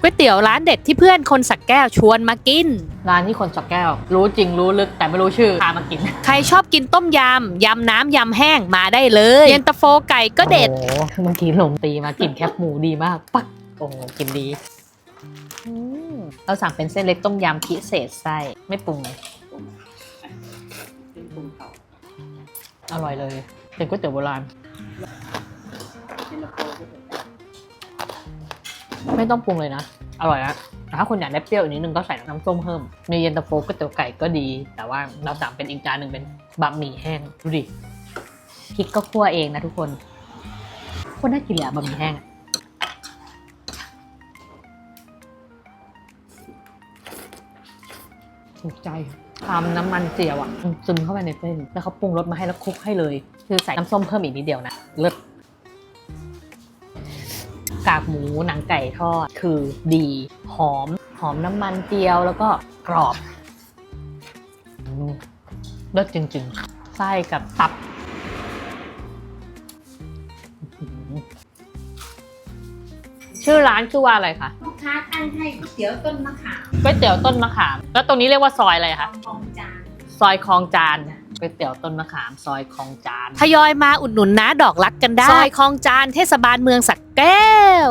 ก๋วยเตี๋ยวร้านเด็ดที่เพื่อนคนสักแก้วชวนมากิน ร้านที่คนสักแก้ว รู้จริงรู้ลึกแต่ไม่รู้ชื่อพามากิน ใครชอบกินต้มยำ ยำน้ำยำแห้งมาได้เลย เย็นตาโฟไก่ก็เด็ด โอ้โหเมื่อกี้ลมตีมากินแคบหมูดีมาก ปักโอ้โหกินดีอืมเราสั่งเป็นเส้นเล็กต้มยำพิเศษไส้ไม่ปรุงเลยอร่อยเลย เป็นก๋วยเตี๋ยวโบราณ ไม่ต้องปรุงเลยนะ อร่อยนะแต่ถ้าคุณอยากได้เปรี้ยวอีกนิดนึงก็ใส่น้ำส้มเพิ่มในเย็นตาโฟก๋วยเตี๋ยวไก่ก็ดี แต่ว่าเราสั่งเป็นอีกจานหนึ่งเป็นบะหมี่แห้ง ดูดิพริกก็คั่วเองนะทุกคนโคนน่ากินเลยอะบะหมี่แห้งอะถูกใจทำน้ำมันเจียวอะมันซึมเข้าไปในเส้นแล้วเขาปรุงรสมาให้แล้วคลุกให้เลย คือใส่น้ำส้มเพิ่มอีกนิดเดียวนะเลิศ กากหมูหนังไก่ทอด คือดีหอม หอมน้ำมันเจียวแล้วก็กรอบอืมเลิศจริงๆ ไส้กับตับ ชื่อร้านชื่อว่าอะไรคะลูกค้าตั้งให้ก๋วยเตี๋ยวต้นมะขามก๋วยเตี๋ยวต้นมะขาม แล้วตรงนี้เรียกว่าซอยอะไรคะทองจาน ซอยคลองจาน ก๋วยเตี๋ยวต้นมะขามซอยคลองจาน ทยอยมาอุดหนุนน้าดอกรักกันได้ ซอยคลองจานเทศบาลเมืองสักแก้ว